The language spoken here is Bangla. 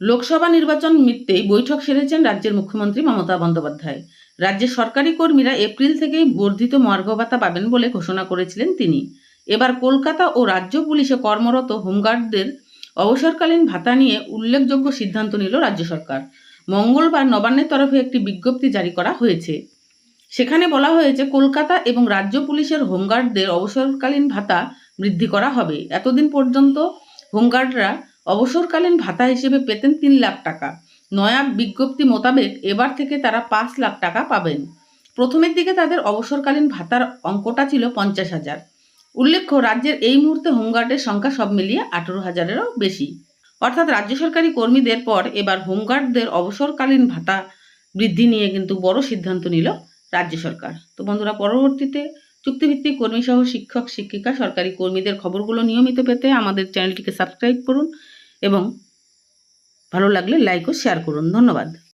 লোকসভা নির্বাচন মিটতেই বৈঠক সেরেছেন রাজ্যের মুখ্যমন্ত্রী মমতা বন্দ্যোপাধ্যায়। রাজ্যের সরকারি কর্মীরা এপ্রিল থেকেই বর্ধিত মর্গ ভাতা পাবেন বলে ঘোষণা করেছিলেন তিনি। এবার কলকাতা ও রাজ্য পুলিশে কর্মরত হোমগার্ডদের অবসরকালীন ভাতা নিয়ে উল্লেখযোগ্য সিদ্ধান্ত নিল রাজ্য সরকার। মঙ্গলবার নবান্নের তরফে একটি বিজ্ঞপ্তি জারি করা হয়েছে। সেখানে বলা হয়েছে, কলকাতা এবং রাজ্য পুলিশের হোমগার্ডদের অবসরকালীন ভাতা বৃদ্ধি করা হবে। এতদিন পর্যন্ত হোমগার্ডরা অবসরকালীন ভাতা হিসেবে পেতেন তিন লাখ টাকা। নয়া বিজ্ঞপ্তি মোতাবেক এবার থেকে তারা পাঁচ লাখ টাকা পাবেন। প্রথমের দিকে তাদের অবসরকালীন ভাতার অঙ্কটা ছিল পঞ্চাশ হাজার। উল্লেখ্য, রাজ্যের এই মুহূর্তে হোমগার্ডের সংখ্যা সব মিলিয়ে আঠেরো হাজারেরও বেশি। অর্থাৎ রাজ্য সরকারি কর্মীদের পর এবার হোমগার্ডদের অবসরকালীন ভাতা বৃদ্ধি নিয়ে কিন্তু বড় সিদ্ধান্ত নিল রাজ্য সরকার। তো বন্ধুরা, পরবর্তীতে চুক্তিভিত্তিক কর্মী সহ শিক্ষক, শিক্ষিকা, সরকারি কর্মীদের খবরগুলো নিয়মিত পেতে আমাদের চ্যানেলটিকে সাবস্ক্রাইব করুন। এবং ভালো লাগলে লাইক ও শেয়ার করুন। ধন্যবাদ।